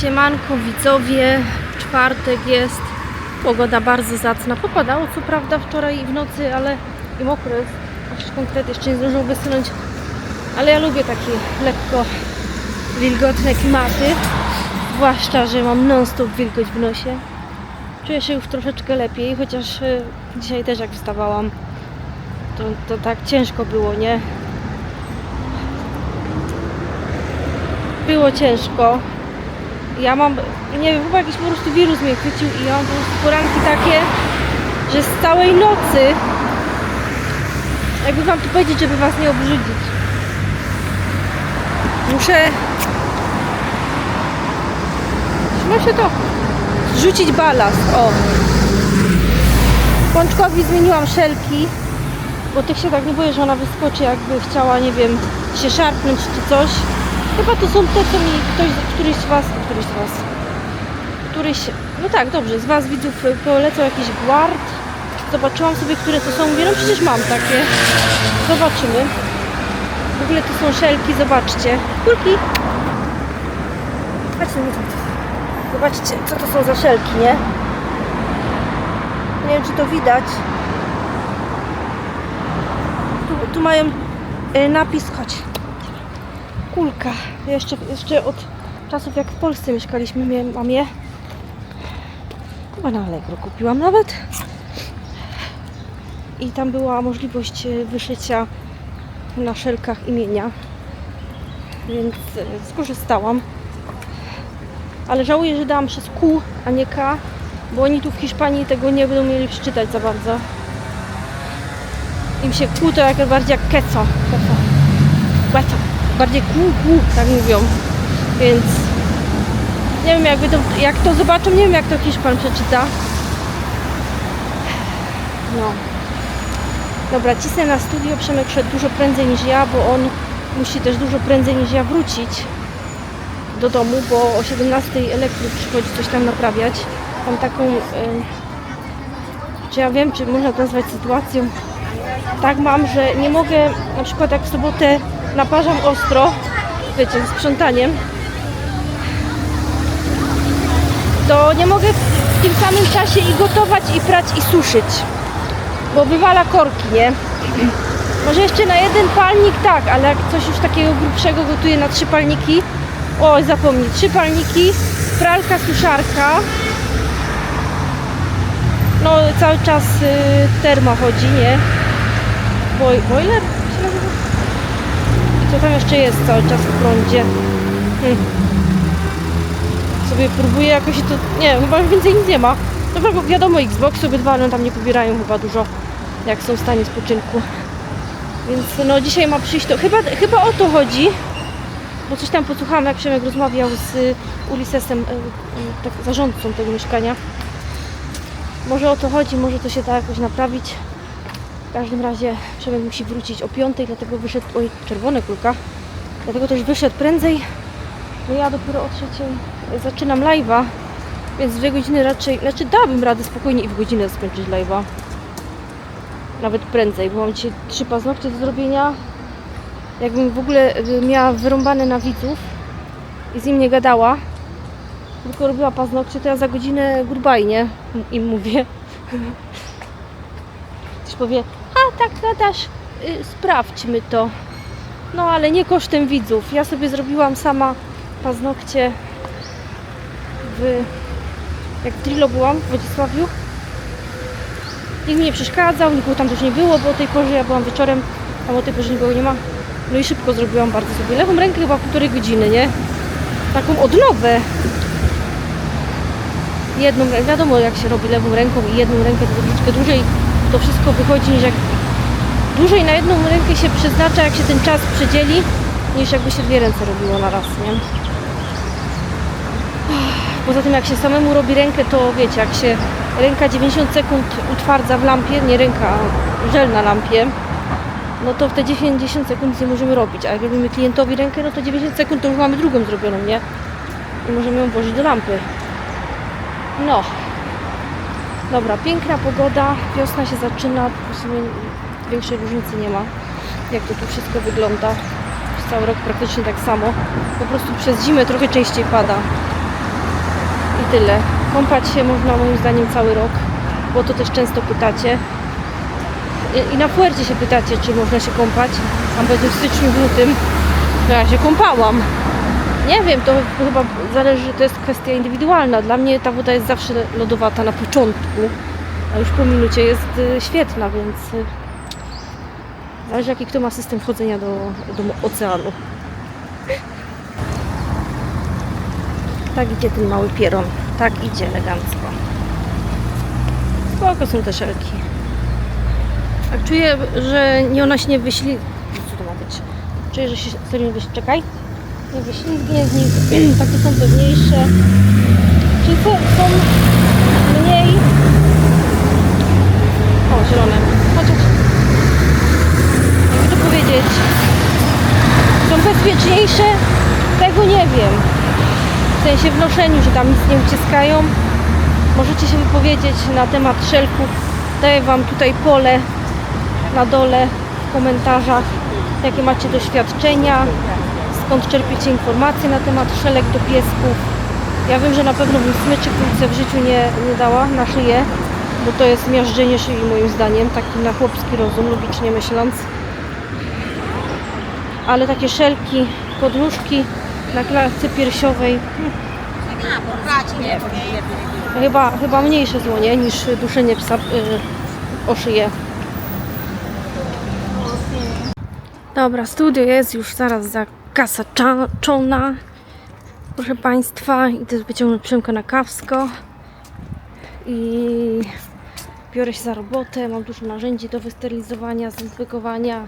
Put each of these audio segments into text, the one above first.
Siemanko widzowie, czwartek jest, pogoda bardzo zacna. Popadało co prawda wczoraj w nocy, ale i mokro jest, aż konkret jeszcze nie zdążył wysunąć. Ale ja lubię takie lekko wilgotne klimaty, zwłaszcza, że mam non-stop wilgoć w nosie. Czuję się już troszeczkę lepiej, chociaż e, dzisiaj też jak wstawałam, to, to tak ciężko było, nie? Było ciężko, ja mam, nie wiem, chyba jakiś po prostu wirus mnie chwycił i ja mam po prostu poranki takie, że z całej nocy, jakby wam tu powiedzieć, żeby was nie obrzydzić, muszę, muszę to, zrzucić balast, o. Pączkowi zmieniłam szelki, bo tych się tak nie boję, że ona wyskoczy, jakby chciała, nie wiem, się szarpnąć czy coś. Chyba to są te, co mi ktoś, któryś z Was, któryś z Was, któryś, no tak, dobrze, z Was widzów y, polecał jakiś guard. Zobaczyłam sobie, które to są. Mówię, no przecież mam takie. Zobaczymy. W ogóle to są szelki, zobaczcie. Kulki. Zobaczcie, co to są za szelki, nie? Nie wiem, czy to widać. Tu, tu mają y, napis, chodź kulka. Jeszcze, jeszcze od czasów jak w Polsce mieszkaliśmy, mam je. Chyba na Allegro kupiłam nawet. I tam była możliwość e, wyszycia na szelkach imienia. Więc e, skorzystałam. Ale żałuję, że dałam przez Q, a nie K, bo oni tu w Hiszpanii tego nie będą mieli przeczytać za bardzo. Im się Q to jak bardziej jak keco. keco. Keco bardziej kół, kół, tak mówią. Więc nie wiem, jakby to, jak to zobaczą, nie wiem, jak to Hiszpan przeczyta. No. Dobra, cisnę na studio. Przemek szedł dużo prędzej niż ja, bo on musi też dużo prędzej niż ja wrócić do domu, bo o 17 elektryk przychodzi coś tam naprawiać. Mam taką, y, czy ja wiem, czy można to nazwać sytuacją, tak mam, że nie mogę, na przykład jak w sobotę naparzam ostro, wiecie, sprzątaniem, to nie mogę w tym samym czasie i gotować, i prać, i suszyć, bo wywala korki, nie? Może jeszcze na jeden palnik tak, ale jak coś już takiego grubszego gotuję na trzy palniki, oj zapomnij, trzy palniki, pralka, suszarka, no cały czas y, terma chodzi, nie? Boiler co tam jeszcze jest cały czas w prądzie? Hmm. Sobie próbuję jakoś to... Nie, chyba już więcej nic nie ma. Dobra, bo wiadomo, Xbox obydwa, ale tam nie pobierają chyba dużo, jak są w stanie spoczynku. Więc no dzisiaj ma przyjść to... Chyba, chyba o to chodzi, bo coś tam posłuchałam, jak Przemek rozmawiał z Ulisesem, y, y, tak, zarządcą tego mieszkania. Może o to chodzi, może to się da jakoś naprawić. Każdym razie Przemek musi wrócić o 5, dlatego wyszedł, oj, czerwone kulka, dlatego też wyszedł prędzej. No ja dopiero o trzeciej zaczynam live'a, więc dwie godziny raczej, znaczy dałabym radę spokojnie i w godzinę skończyć live'a. Nawet prędzej, bo mam dzisiaj trzy paznokcie do zrobienia. Jakbym w ogóle y, miała wyrąbane na widzów i z nim nie gadała, tylko robiła paznokcie, to ja za godzinę goodbye, nie? Im mówię. Ktoś powie, tak gadasz, y, sprawdźmy to. No ale nie kosztem widzów. Ja sobie zrobiłam sama paznokcie w... jak w Trillo byłam w Wodzisławiu. Nikt mi nie przeszkadzał, nikogo tam też nie było, bo o tej porze ja byłam wieczorem, tam o tej porze nikogo nie ma. No i szybko zrobiłam bardzo sobie. Lewą rękę chyba półtorej godziny, nie? Taką odnowę. Jedną rękę, wiadomo jak się robi lewą ręką i jedną rękę troszeczkę dłużej to wszystko wychodzi niż jak dłużej na jedną rękę się przeznacza, jak się ten czas przedzieli, niż jakby się dwie ręce robiło na raz, nie? Poza tym jak się samemu robi rękę, to wiecie, jak się ręka 90 sekund utwardza w lampie, nie ręka, żel na lampie, no to w te 90 sekund nie możemy robić, a jak robimy klientowi rękę, no to 90 sekund to już mamy drugą zrobioną, nie? I możemy ją włożyć do lampy. No. Dobra, piękna pogoda, wiosna się zaczyna, w sumie większej różnicy nie ma, jak to tu wszystko wygląda. Cały rok praktycznie tak samo, po prostu przez zimę trochę częściej pada. tyle. Kąpać się można moim zdaniem cały rok, bo to też często pytacie. I- I na Fuercie się pytacie, czy można się kąpać. A będzie w styczniu, w lutym. No ja się kąpałam. Nie wiem, to chyba zależy, to jest kwestia indywidualna. Dla mnie ta woda jest zawsze lodowata na początku, a już po minucie jest y, świetna, więc y, zależy jaki kto ma system wchodzenia do, do oceanu. Tak idzie ten mały pieron. Tak idzie elegancko. Spoko są te szelki. Tak czuję, że nie ona się nie wyśli... Co to ma być? Czuję, że się serio wyśli... Czekaj. Nie wyślizgnie z nich. Takie są pewniejsze. Czyli są mniej... O, zielone. Powiedzieć... Są bezpieczniejsze? Tego nie wiem. W sensie w noszeniu, że tam nic nie uciskają. Możecie się wypowiedzieć na temat szelków. Daję Wam tutaj pole na dole w komentarzach, jakie macie doświadczenia, skąd czerpiecie informacje na temat szelek do piesków. Ja wiem, że na pewno bym smyczy w życiu nie, nie dała na szyję, bo to jest miażdżenie szyi moim zdaniem, taki na chłopski rozum, logicznie myśląc. Ale takie szelki, podróżki na klatce piersiowej, Chyba, chyba mniejsze zło, nie? Niż duszenie psa y, o szyję. Dobra, studio jest już zaraz zakasaczona. Proszę Państwa, idę wyciągnąć Przemkę na kawsko. I biorę się za robotę. Mam dużo narzędzi do wysterylizowania, zdezynfekowania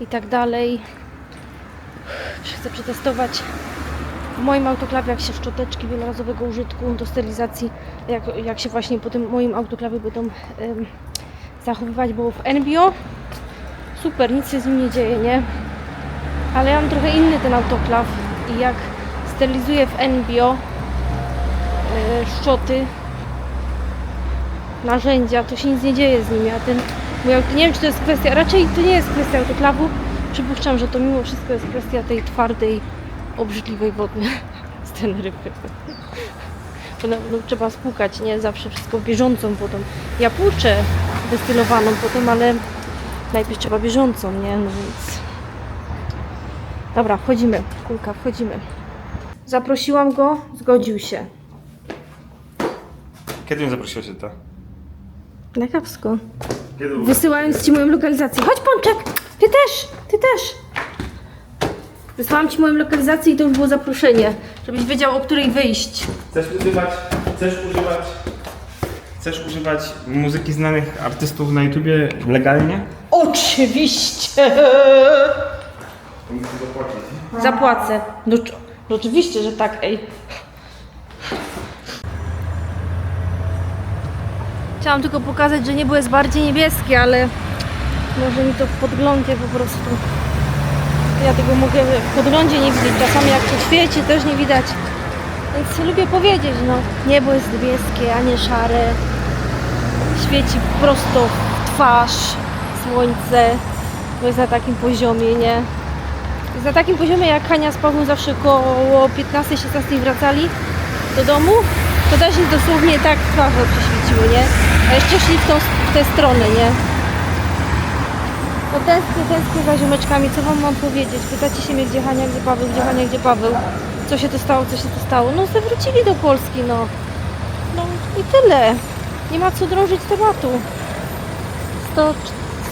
i tak dalej. Chcę przetestować w moim autoklawie, jak się szczoteczki wielorazowego użytku do sterylizacji, jak, jak się właśnie po tym moim autoklawie będą em, zachowywać, bo w NBO super, nic się z nim nie dzieje, nie? Ale ja mam trochę inny ten autoklaw i jak sterylizuję w NBO e, szczoty, narzędzia, to się nic nie dzieje z nimi, a ten nie wiem czy to jest kwestia, raczej to nie jest kwestia autoklawu, przypuszczam, że to mimo wszystko jest kwestia tej twardej, obrzydliwej wody z Teneryfy. Bo no, no, trzeba spłukać, nie zawsze wszystko bieżącą wodą. Ja płuczę destylowaną potem, ale najpierw trzeba bieżącą, nie? No więc... Dobra, wchodzimy. Kulka, wchodzimy. Zaprosiłam go, zgodził się. Kiedy mnie zaprosiłeś to? Na kapsko. Kiedy Wysyłając ci moją lokalizację. Chodź Pączek! Ty też! Ty też! Wysłałam ci moją lokalizację i to już było zaproszenie, żebyś wiedział o której wyjść. Chcesz używać, chcesz używać, chcesz używać muzyki znanych artystów na YouTubie legalnie? Oczywiście! Zapłacić. Zapłacę. No, cz- no oczywiście, że tak, ej. Chciałam tylko pokazać, że niebo jest bardziej niebieskie, ale może mi to w podglądzie po prostu. Ja tego mogę w podglądzie nie widzieć. Czasami jak to świeci, też nie widać. Więc lubię powiedzieć, no, niebo jest niebieskie, a nie szare. Świeci prosto w twarz słońce, bo jest na takim poziomie, nie? Jest na takim poziomie, jak Hania z Pawłem zawsze koło 15-16 wracali do domu, to też ich dosłownie tak twarze prześwieciły, nie? A jeszcze szli w, tą, w tę stronę, nie? No tęsknię, tęsknię za ziomeczkami, co wam mam powiedzieć? Pytacie się mnie, gdzie Hania, gdzie Paweł, gdzie Hania, gdzie Paweł? Co się to stało, co się to stało? No zawrócili do Polski, no. No i tyle. Nie ma co drążyć tematu. 100,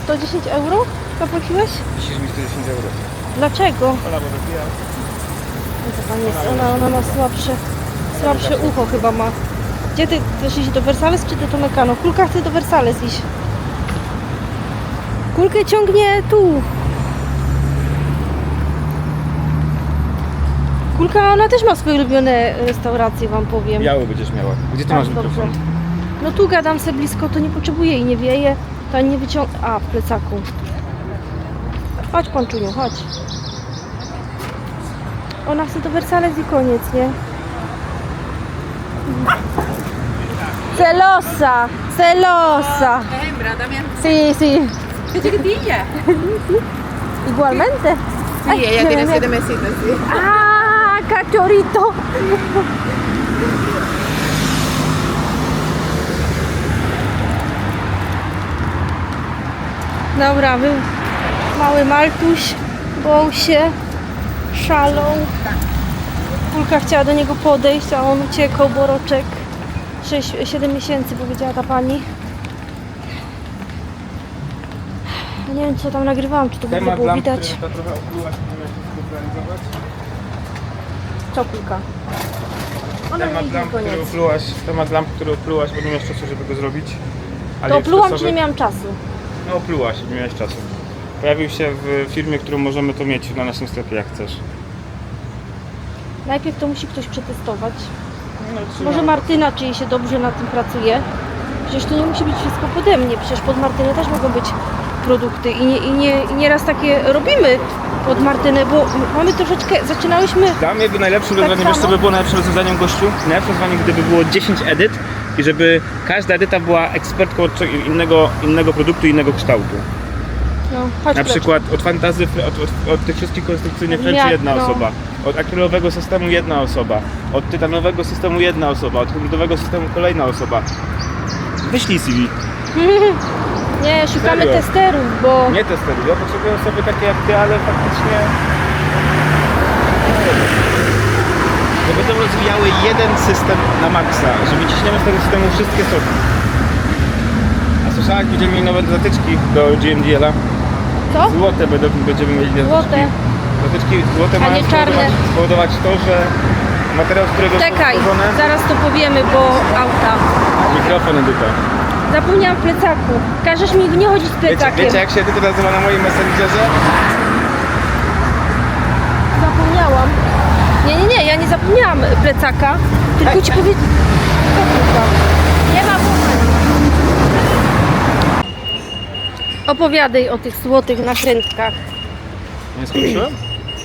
110 euro zapłaciłeś? Musisz mi 110 euro. Dlaczego? Ola, bo wypija. No to pan jest, ona, ona ma słabsze, słabsze ucho chyba ma. Gdzie ty chcesz iść do Versales czy do Tomekano? Kulka chce do Versales iść. Kulkę ciągnie tu. Kulka, ona też ma swoje ulubione restauracje, wam powiem. Biały będziesz miała. Gdzie ty Tak, masz dobrze. mikrofon? No tu gadam se blisko, to nie potrzebuję i nie wieje, to nie wyciąg... A, w plecaku. Chodź, Pączuniu, chodź. Ona chce do Versales i koniec, nie? Celosa, celosa. Hembra. Sí, sí. Pensé que tilla. Igualmente. Sí, Ay, ella tiene siete mesitos, sí. ¡Ah! ¡Cachorito! Dobra, był mały Maltuś, bął się, szalą. Kulka chciała do niego podejść, a on uciekał, boroczek. 6, 7 miesięcy powiedziała ta pani. Nie wiem co tam nagrywałam, czy to w ogóle było widać. ta trochę nie zrealizować. Co kulka? Ona Temat lamp, który koniec. oplułaś, temat lamp, który oplułaś, bo nie miałeś czasu, żeby go zrobić. To oplułam, czy AliExpressowy- nie miałam czasu? No oplułaś nie miałeś czasu. Pojawił się w firmie, którą możemy to mieć na naszym sklepie jak chcesz. Najpierw to musi ktoś przetestować. No, Może Martyna, czy jej się dobrze na tym pracuje. Przecież to nie musi być wszystko pode mnie. Przecież pod Martynę też mogą być produkty. I, nie, i, nie, i nieraz takie robimy pod Martynę, bo mamy troszeczkę, zaczynałyśmy... Dla mnie by najlepszym Tak rozwiązaniem, wiesz co by było najlepszym rozwiązaniem gościu? Najlepszym rozwiązaniem, gdyby było 10 edyt i żeby każda edyta była ekspertką od innego, innego produktu, innego kształtu. No, Na przykład od fantazy, od, od, od tych wszystkich konstrukcyjnych Jak, rzeczy jedna no. osoba, od akrylowego systemu jedna osoba, od tytanowego systemu jedna osoba, od hybrydowego systemu kolejna osoba. Wyślij CV. Nie, szukamy Serio? testerów, bo... Nie testeruj, ja potrzebuję osoby takie jak ty, ale faktycznie... Że będą rozwijały jeden system na maksa, że wyciśniemy z tego systemu wszystkie soki. A słyszałaś, będziemy mieli nowe zatyczki do GMDL-a? Co? Złote będą, będziemy mieli zatyczki. Złote. Zatyczki złote A mają nie czarne. spowodować, spowodować to, że materiał, z którego Czekaj, są stworzone... zaraz to powiemy, bo auta. Mikrofon edyta. Zapomniałam plecaku. Każesz mi nie chodzić z Wiecie, plecakiem. wiecie jak się edyta nazywa na moim messengerze? Zapomniałam. Nie, nie, nie, ja nie zapomniałam plecaka, tylko ci powiedzieć. Nie ma. Opowiadaj o tych złotych nakrętkach. Nie skończyłem?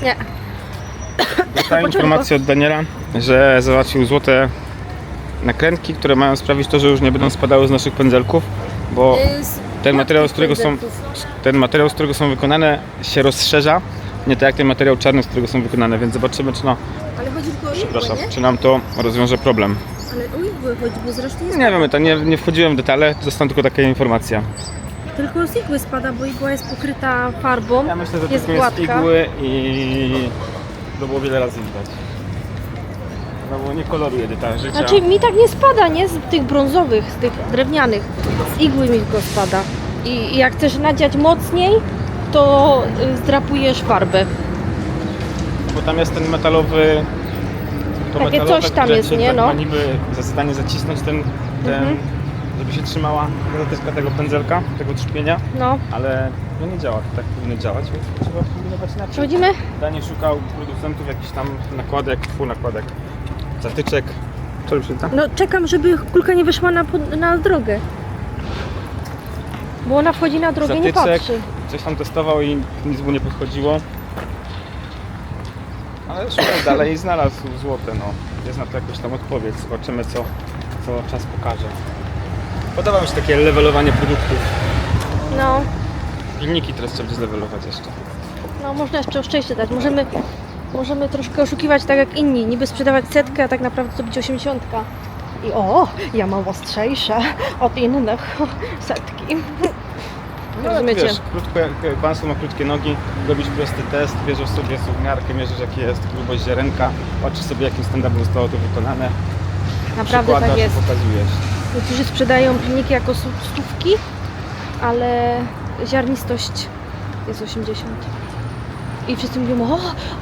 Nie. Dostałem informację od Daniela, że załatwił złote nakrętki, które mają sprawić to, że już nie będą spadały z naszych pędzelków, bo ten materiał, z którego są, ten materiał, z którego są wykonane się rozszerza, nie tak jak ten materiał czarny, z którego są wykonane, więc zobaczymy, czy, no, Ale chodzi tylko o przepraszam, czy nam to rozwiąże problem. Ale o igły chodzi, bo zresztą jest... Nie wiem, to nie, nie wchodziłem w detale, dostałem tylko taka informacja. Tylko z igły spada, bo igła jest pokryta farbą. Ja myślę, że jest to jest igły i to było wiele razy widać. No bo nie koloruje edyta życia. Znaczy mi tak nie spada, nie? Z tych brązowych, z tych drewnianych. Z igły mi go spada. I jak chcesz nadziać mocniej, to y, zdrapujesz farbę. Bo tam jest ten metalowy. To Takie metalowe, coś tam jest, się nie, tak no. Ma niby za zadanie zacisnąć ten, ten Mhm. żeby się trzymała zatyczka tego pędzelka, tego trzpienia, No. ale no nie działa, to tak powinno działać, więc trzeba kombinować inaczej. Przechodzimy? Danie szukał producentów jakichś tam nakładek, pół nakładek, zatyczek. Tam? No czekam, żeby kulka nie wyszła na, pod- na drogę. Bo ona wchodzi na drogę i nie Zatyczek. patrzy. Coś tam testował i nic mu nie podchodziło. Ale szukał dalej i znalazł złote, no. Jest na to jakaś tam odpowiedź. Zobaczymy co, co czas pokaże. Podoba mi się takie levelowanie produktów. No, Pilniki teraz trzeba będzie zlevelować jeszcze. no można jeszcze oszczęście dać. Możemy, możemy troszkę oszukiwać tak jak inni. Niby sprzedawać setkę, a tak naprawdę to być osiemdziesiątka. I o, ja mam ostrzejsze od innych setki. No, Rozumiecie? Wiesz, krótko, jak Bansu ma krótkie nogi, robisz prosty test, bierzesz sobie suwmiarkę, mierzysz jaki jest grubość ziarenka, patrzysz sobie jakim standardem zostało to wykonane, Naprawdę tak jest. pokazujesz. Niektórzy sprzedają pilniki jako stówki, ale ziarnistość jest 80. I wszyscy mówią, o,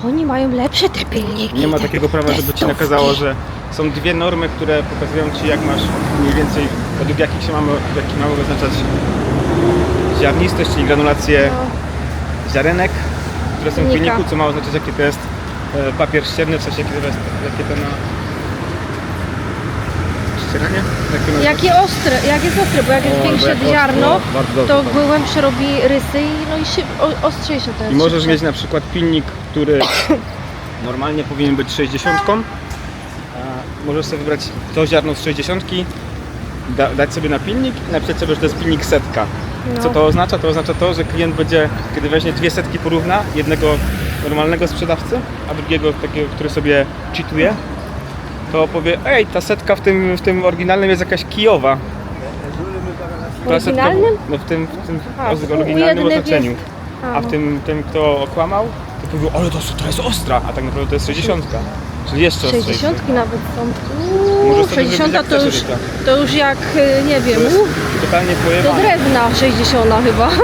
oni mają lepsze te pilniki. Nie ma takiego prawa, żeby ci nakazało, że są dwie normy, które pokazują ci jak masz mniej więcej, według jakich się mamy, jakich mamy wyznaczać ziarnistość, czyli granulację No, ziarenek, które są w pilniku, co ma oznaczać jaki to jest e, papier ścierny, w sensie jakie to jest, jakie to ma ścieranie? Jakie ostre, jak jest ostre, bo jak jest O, większe jak ostro, ziarno, bardzo dobrze, to tak. głębsze robi rysy i, no i szyb, o, ostrzejsze to jest. I możesz szybsze. mieć na przykład pilnik, który normalnie powinien być 60. a Możesz sobie wybrać to ziarno z 60, da, dać sobie na pilnik i napisać sobie, że to jest pilnik setka. No. Co to oznacza? To oznacza to, że klient będzie, kiedy weźmie dwie setki porówna, jednego normalnego sprzedawcy, a drugiego takiego, który sobie cheatuje, to powie, ej, ta setka w tym, w tym oryginalnym jest jakaś kijowa. Oryginalnym? No w tym, w tym A, w oryginalnym ujęty oznaczeniu. A, A w no. tym, tym kto okłamał, to powiedział, ale to, to jest ostra, a tak naprawdę to jest 60. Czyli jeszcze ostrzejszy. 60 nawet są. Uuu, sobie 60 zrobić to już, to już jak, y, nie wiem, To jest totalnie do pojebane. drewna 60 chyba.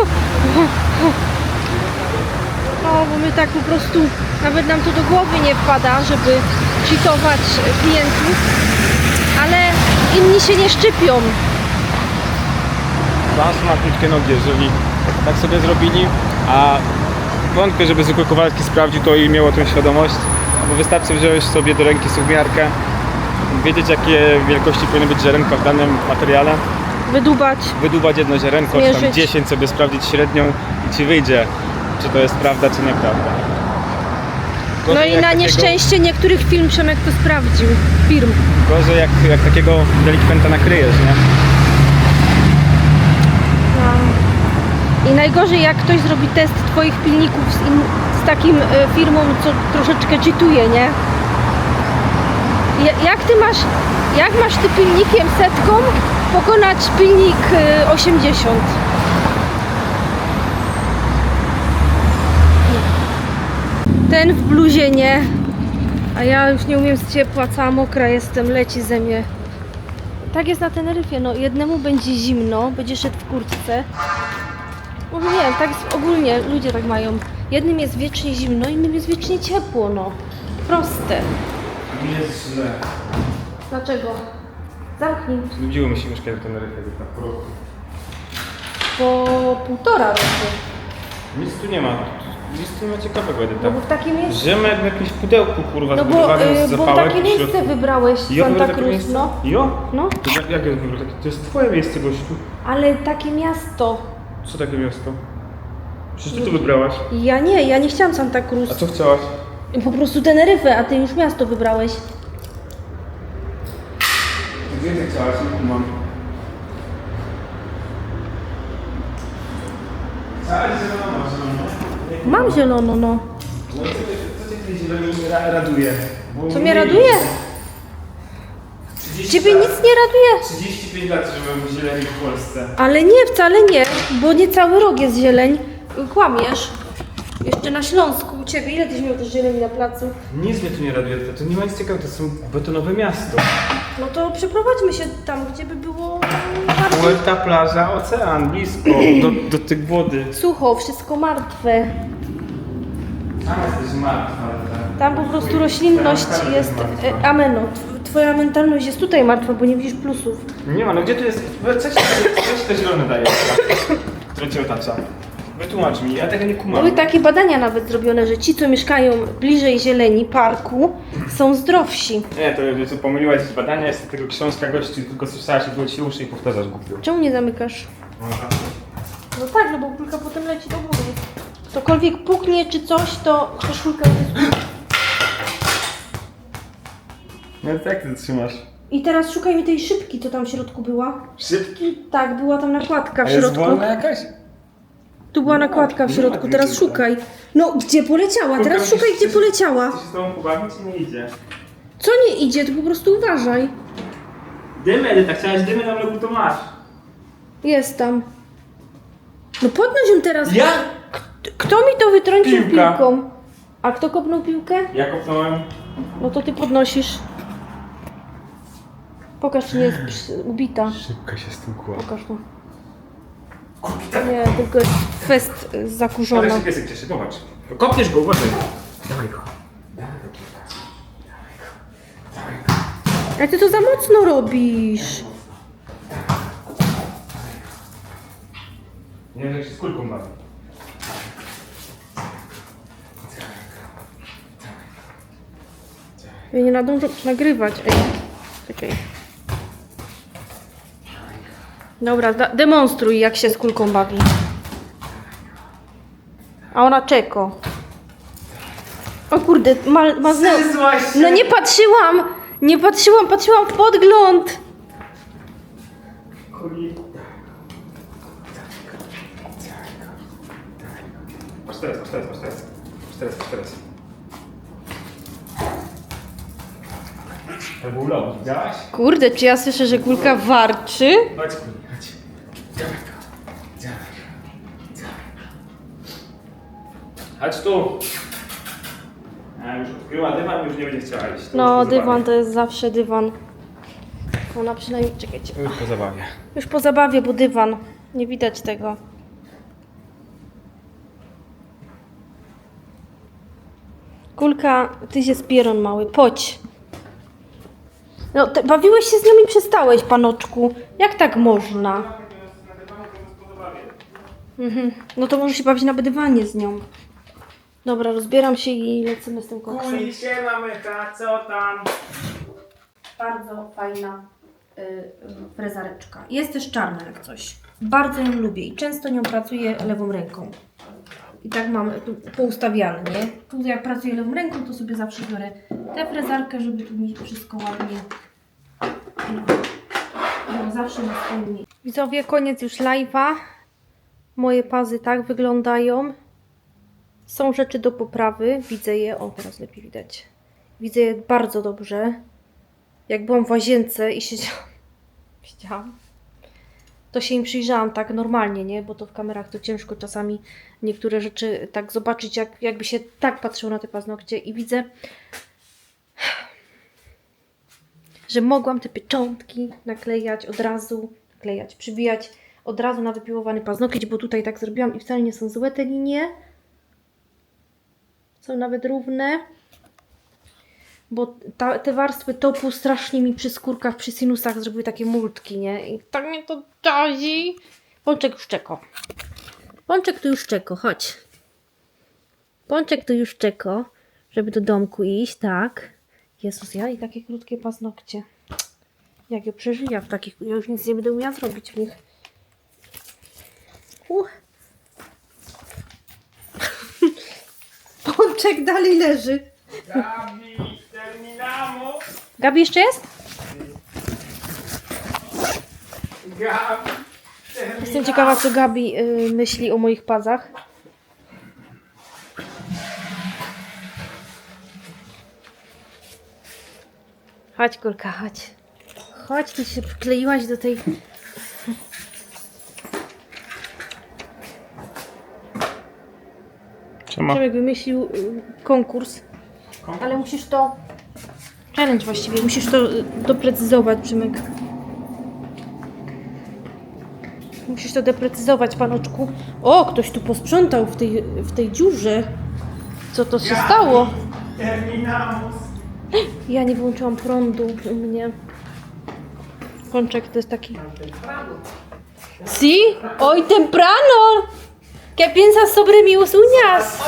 No, bo my tak po prostu, nawet nam to do głowy nie wpada, żeby cheatować klientów, ale inni się nie szczypią. Wąs ma krótkie nogi, jeżeli tak sobie zrobili, a wątpię, żeby zwykły Kowalski sprawdził to i miał tą świadomość, bo wystarczy wziąć sobie do ręki suwmiarkę, wiedzieć jakie wielkości powinny być ziarenka w danym materiale, Wydubać. wydubać jedno ziarenko, czy tam Zmierzyć. 10 sobie sprawdzić średnią i Ci wyjdzie, czy to jest prawda, czy nieprawda. No i jak na takiego- nieszczęście niektórych firm Przemek to sprawdził. Firm. Gorzej jak, jak takiego delikwenta nakryjesz, nie? No. I najgorzej jak ktoś zrobi test twoich pilników z, in, z takim e, firmą, co troszeczkę cheatuje, nie? Ja- Jak ty masz, jak masz ty pilnikiem setką pokonać pilnik e, 80? Ten w bluzie nie, a ja już nie umiem z ciepła, cała mokra jestem, leci ze mnie. Tak jest na Teneryfie, no jednemu będzie zimno, będzie szedł w kurtce. Może nie wiem, tak jest ogólnie, ludzie tak mają. Jednym jest wiecznie zimno, innym jest wiecznie ciepło, no. Proste. Jest źle. Dlaczego? Zamknij. Znudziło mi się mieszkanie w Teneryfie tak po roku. Po półtora roku. Nic tu nie ma. Nic tu nie ma ciekawego, Edyta. No bo w takie miejsce... W jakimś pudełku, kurwa, No bo, zbudowanym y, z bo zapałek takie w środku. miejsce wybrałeś Jo, Santa wybrałem takie Cruz, miejsce? no. Jo? No, To jak, jak jest wybrał? Takie- To jest twoje miejsce, gościu. ale takie miasto. Co takie miasto? Przecież ty to wybrałaś. Ja nie, ja nie chciałam Santa A Cruz. co chciałaś? Po prostu Teneryfę, a ty już miasto wybrałeś. Gdzie ty chciałaś? Nie kumam. Chciałaś zielono, zielono. Mam zielono, no. No i co cię- co cię tej zieloni ra- raduje? Bo Co nie mnie raduje? 30 Ciebie lat- nic nie raduje. 35 lat żyłem w zieleni w Polsce. Ale nie, wcale nie, bo nie cały rok jest zieleń. Kłamiesz. Jeszcze na Śląsku u Ciebie, ile Tyś miał też zieleni na placu? Nic mnie tu nie raduje, to nie ma nic ciekawego, to są betonowe miasto. No to przeprowadźmy się tam, gdzie by było bardziej Puerta, plaża, ocean, blisko, do, do tych wody. sucho, wszystko martwe. Tam jesteś martwa. Tam po prostu roślinność jest... E, ameno, tw- Twoja mentalność jest tutaj martwa, bo nie widzisz plusów. Nie ma, no gdzie tu jest, co ci, co ci te zielone daje, które cię otacza? Wytłumacz mi, ja tego nie kumam. Były takie badania nawet zrobione, że ci, co mieszkają bliżej zieleni, parku, są zdrowsi. Nie, to to pomyliłaś badania, jest tego książka gości, tylko słyszałaś i było ci uszy i powtarzasz głupio. Czemu nie zamykasz? No tak, no bo kulka potem leci do góry. Ktokolwiek puknie czy coś, to koszulka jest... No to jak ty to trzymasz? I teraz szukaj mi tej szybki, co tam w środku była. Szybki? Tak, była tam nakładka w A jest środku. wolna jakaś? Tu była nakładka w środku, teraz szukaj. No, gdzie poleciała? Teraz szukaj, gdzie poleciała. Chcesz się z tobą pobawić i nie idzie. Co nie idzie, ty po prostu uważaj. Dymy, Edyta, chciałaś dymy na mleku, to masz. Jest tam. No podnoś ją teraz. Ja? K- Kto mi to wytrącił Piłka. piłką? A kto kopnął piłkę? Ja kopnąłem. No to ty podnosisz. Pokaż, czy nie jest przy- ubita. Szybko się stukła. Pokaż mu. Nie, tylko jest fest y, zakurzona. Ale się piesek cieszy, popatrz. Kopniesz go, uważaj. Dawaj go. Ale ty to za mocno robisz. Nie wiem, jak się z kulką bawi. Ja nie nadążę nagrywać. Ej, czekaj. Dobra, demonstruj jak się z kulką bawi. A ona czeko. O kurde, ma, ma. No nie patrzyłam! Nie patrzyłam, patrzyłam w podgląd! Chodzi. Patrz teraz, patrz teraz, patrz teraz. Patrz teraz, patrz teraz. To był ląd, widziałaś? Kurde, czy ja słyszę, że kulka warczy? Chodź. Chodź tu. A już odkryła dywan, już nie będzie chciała iść. To No, już po dywan zabawie. to jest zawsze dywan. Ona przynajmniej, czekajcie. Już po zabawie. Już po zabawie, bo dywan. Nie widać tego. Kulka, ty się spieron mały, poć. No, te, bawiłeś się z nią i przestałeś, panoczku. Jak tak można? Mhm. No to może się bawić na dywanie z nią. Dobra, rozbieram się i lecimy z tym koksem. się mamy, co tam? Bardzo fajna y, y, frezareczka. Jest też czarna jak coś. Bardzo ją lubię i często nią pracuję lewą ręką. I tak mam tu poustawiane, nie? Tu jak pracuję lewą ręką, to sobie zawsze biorę tę frezarkę, żeby tu mi wszystko ładnie no, zawsze na swoim miejscu. Widzowie, koniec już live'a. Moje pazy tak wyglądają. Są rzeczy do poprawy. Widzę je. O, teraz lepiej widać. Widzę je bardzo dobrze jak byłam w łazience i siedziałam, siedziałam, to się im przyjrzałam tak normalnie, nie? Bo to w kamerach to ciężko czasami niektóre rzeczy tak zobaczyć, jak, jakby się tak patrzyło na te paznokcie i widzę, że mogłam te pieczątki naklejać od razu, naklejać, przybijać od razu na wypiłowany paznokieć, bo tutaj tak zrobiłam i wcale nie są złe te linie. Są nawet równe bo ta, te warstwy topu strasznie mi przy skórkach, przy sinusach zrobiły takie multki, nie? I tak mnie to dazi. Pączek już czeko. Pączek tu już czeko, chodź. Pączek tu już czeko, żeby do domku iść, tak. Jezus, ja i takie krótkie paznokcie. Jak ja przeżyję w takich, ja już nic nie będę umiała zrobić w nich. Uh. Pączek dalej leży. Gabi, terminamos! Gabi jeszcze jest? Gabi, Jestem ciekawa, co Gabi y, myśli o moich pazach. Chodź, Kulka, chodź. Chodź, ty się przykleiłaś do tej... Czemu? Przemek wymyślił y, konkurs, ale musisz to... Challenge właściwie, musisz to y, doprecyzować, Przemek. Musisz to doprecyzować, panoczku. O, ktoś tu posprzątał w tej, w tej dziurze. Co to się stało? Terminamos! Ja nie włączyłam prądu u mnie. Pączek to jest taki... Si? Hoy temprano! ¿Qué piensas sobre mi uñas?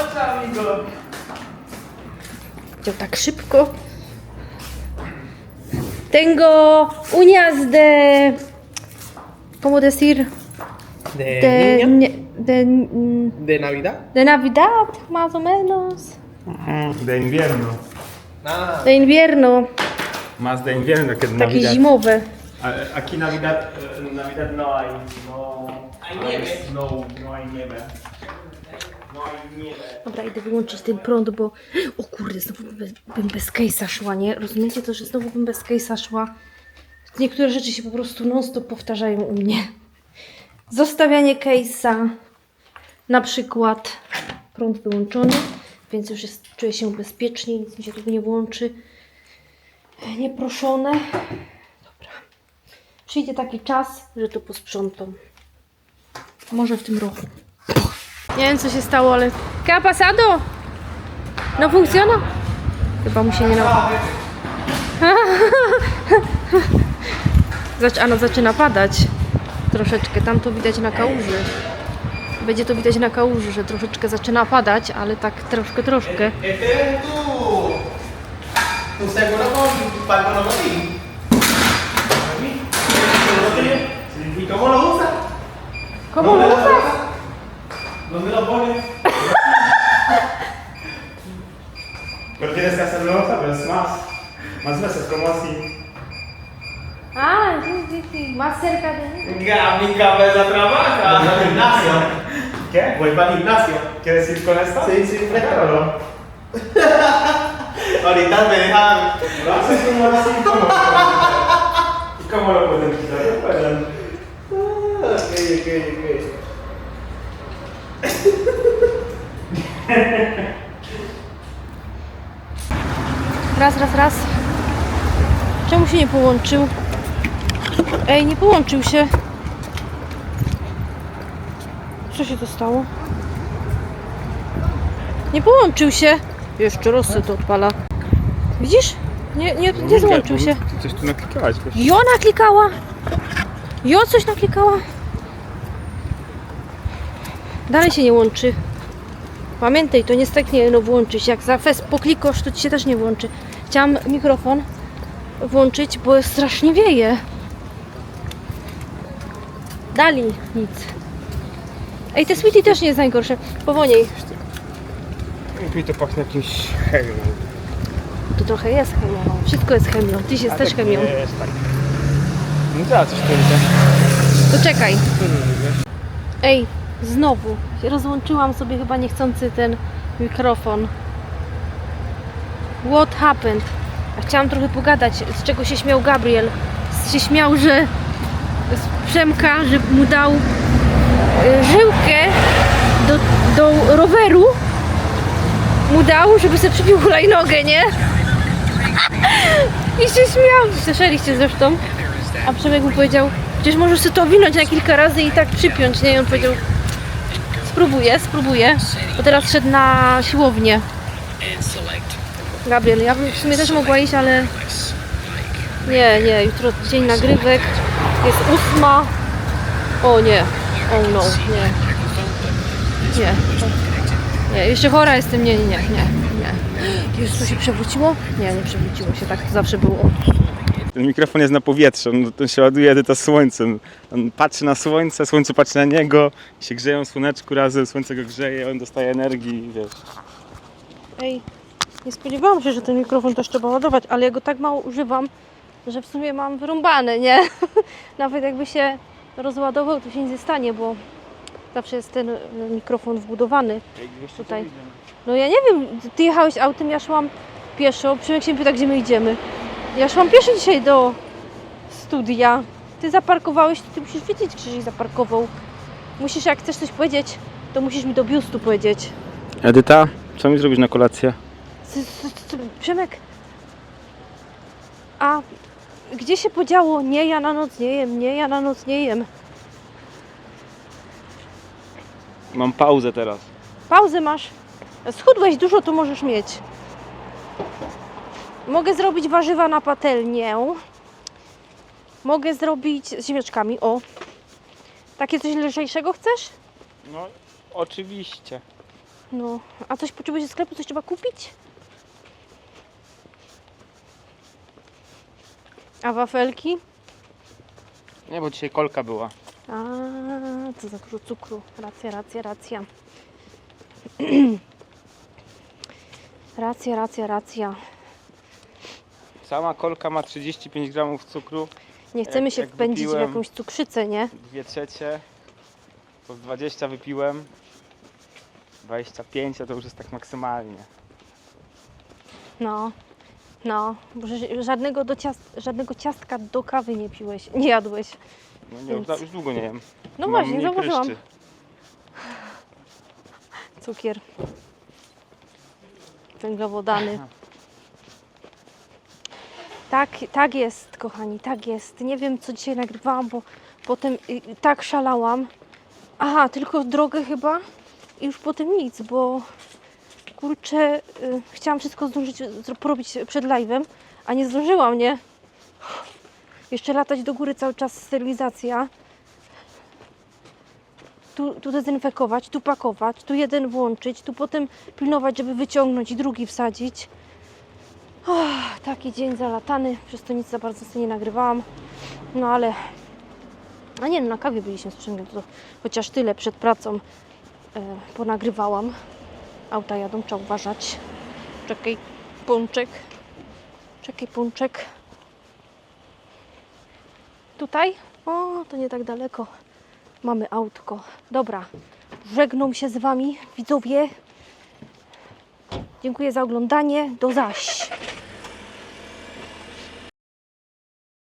Chciał tak szybko. Tengo uñas de... ¿Cómo decir? ¿De, De, nie- de, mm, ¿De Navidad? de Navidad, más o menos. De invierno. Ah, De invierno, Más de invierno que de takie Navidad. zimowe. A- Aquí Navidad, eh, Navidad no hay, no Hay nieve. snow, no hay nieve. No hay nieve. Dobra, idę wyłączyć ten prąd, bo... O kurde, znowu bym bez, bym bez case'a szła, nie? Rozumiecie to, że znowu bym bez case'a szła? Niektóre rzeczy się po prostu non-stop powtarzają u mnie. Zostawianie case'a. Na przykład prąd wyłączony, więc już jest, czuję się bezpiecznie, nic mi się tu nie włączy. Nieproszone. Dobra. Przyjdzie taki czas, że to posprzątam. Może w tym roku. Nie wiem co się stało, ale... ¿Qué ha pasado? No funciona? Chyba mu się nie nauczył. Zac- ano zaczyna padać. Troszeczkę. Tam to widać na kałuży. Będzie to widać na kałuży, że troszeczkę zaczyna padać, ale tak troszkę, troszkę. tu, tu seguro con, para el monopatín. ¿Y cómo lo usas? ¿Dónde lo usas? ¿Dónde lo pones? Pero tienes que hacerlo, ¿sabes? Más, más veces, como así. Ah, sí, sí, sí. Más cerca de... Mi cabeza trabaja. Voy al gimnasio. ¿Qué? Voy para el gimnasio. ¿Quieres ir con esto? Sí, sí, Claro. Ahorita me dejan. Lo haces como así, como. ¿Y cómo lo pueden quitar? No pueden. Ok, gryzie, gryzie. Raz, raz, raz. Czemu się nie połączył? Ej, nie połączył się. Co się to stało? Nie połączył się. Jeszcze raz to odpala. Widzisz? Nie, nie, nie złączył się. Ty coś tu naklikałaś, wiesz? Jo naklikała. Jo coś naklikała. Dalej się nie łączy. Pamiętaj, to nie steknie no włączyć. Jak za fest poklikasz, to ci się też nie włączy. Chciałam mikrofon włączyć, bo strasznie wieje. Dali nic. Ej, te sweetie też nie jest najgorsze. Powolniej. Jak mi to pachnie jakimś chemią. To trochę jest chemią. Wszystko jest chemią. Tyś jest też chemią. Jest, tak. No teraz coś tu. To czekaj. Ej, znowu. Rozłączyłam sobie chyba niechcący ten mikrofon. What happened? Ja chciałam trochę pogadać, z czego się śmiał Gabriel. Się śmiał, że z Przemka, że mu dał y, żyłkę do, do roweru. Mu dał, żeby sobie przybił hulajnogę, nie? I się śmiał. Słyszeliście zresztą. A Przemek mu powiedział, przecież możesz sobie to owinąć na kilka razy i tak przypiąć, nie? I on powiedział, spróbuję, spróbuję. Bo teraz szedł na siłownię. Gabriel, ja bym w sumie też mogła iść, ale nie, nie, jutro dzień nagrywek, jest ósma. O nie, o no, nie. Nie, nie, jeszcze chora jestem, nie, nie, nie, nie, nie. Już to się przewróciło? Nie, nie przewróciło się, tak to zawsze było. Ten mikrofon jest na powietrzu, on, on się ładuje edyta słońcem. On patrzy na słońce, słońce patrzy na niego, się grzeją słoneczku razem, słońce go grzeje, on dostaje energii, wiesz. Ej, nie spodziewałam się, że ten mikrofon też trzeba ładować, ale ja go tak mało używam, że w sumie mam wyrąbane, nie? Nawet jakby się rozładował, to się nic nie stanie, bo zawsze jest ten mikrofon wbudowany. Tutaj. No ja nie wiem, ty jechałeś autem, ja szłam pieszo. Przemek się pyta, gdzie my idziemy. Ja szłam pieszo dzisiaj do studia. Ty zaparkowałeś, ty musisz wiedzieć, żeś zaparkował. Musisz, jak chcesz coś powiedzieć, to musisz mi do biustu powiedzieć. Edyta, co mi zrobisz na kolację? Przemek, a gdzie się podziało? Nie, ja na noc nie jem, nie, ja na noc nie jem. Mam pauzę teraz. Pauzę masz. Schudłeś dużo, to możesz mieć. Mogę zrobić warzywa na patelnię. Mogę zrobić z ziemniaczkami. O. Takie coś lżejszego chcesz? No, oczywiście. No. A coś potrzebujesz ze sklepu? Coś trzeba kupić? A wafelki? Nie, bo dzisiaj kolka była. A, co za dużo cukru. Racja, racja, racja. racja, racja, racja. Sama kolka ma 35 gramów cukru, Nie chcemy Jak- się jak wpędzić w wypiłem- jakąś cukrzycę, nie? 2 trzecie, to z 20 wypiłem. 25, a to już jest tak maksymalnie. No. No, bo żadnego, do ciast, żadnego ciastka do kawy nie piłeś, nie jadłeś. No nie, Więc- już, już długo nie jem. No właśnie, zauważyłam. Cukier. Węglowodany. Tak, tak jest, kochani, tak jest. Nie wiem, co dzisiaj nagrywałam, bo potem y, tak szalałam. Aha, tylko drogę chyba i już potem nic, bo kurczę, y, chciałam wszystko zdążyć porobić przed live'em, a nie zdążyłam, nie? Jeszcze latać do góry cały czas sterylizacja. Tu, tu dezynfekować, tu pakować, tu jeden włączyć, tu potem pilnować, żeby wyciągnąć i drugi wsadzić. Oh, taki dzień zalatany, przez to nic za bardzo sobie nie nagrywałam. No ale. A nie, no na kawie byliśmy z to chociaż tyle przed pracą e, ponagrywałam. Auta jadą, trzeba uważać. Czekaj, pączek. Czekaj, pączek. Tutaj? O, to nie tak daleko. Mamy autko. Dobra, żegnam się z Wami, widzowie. Dziękuję za oglądanie. Do zaś!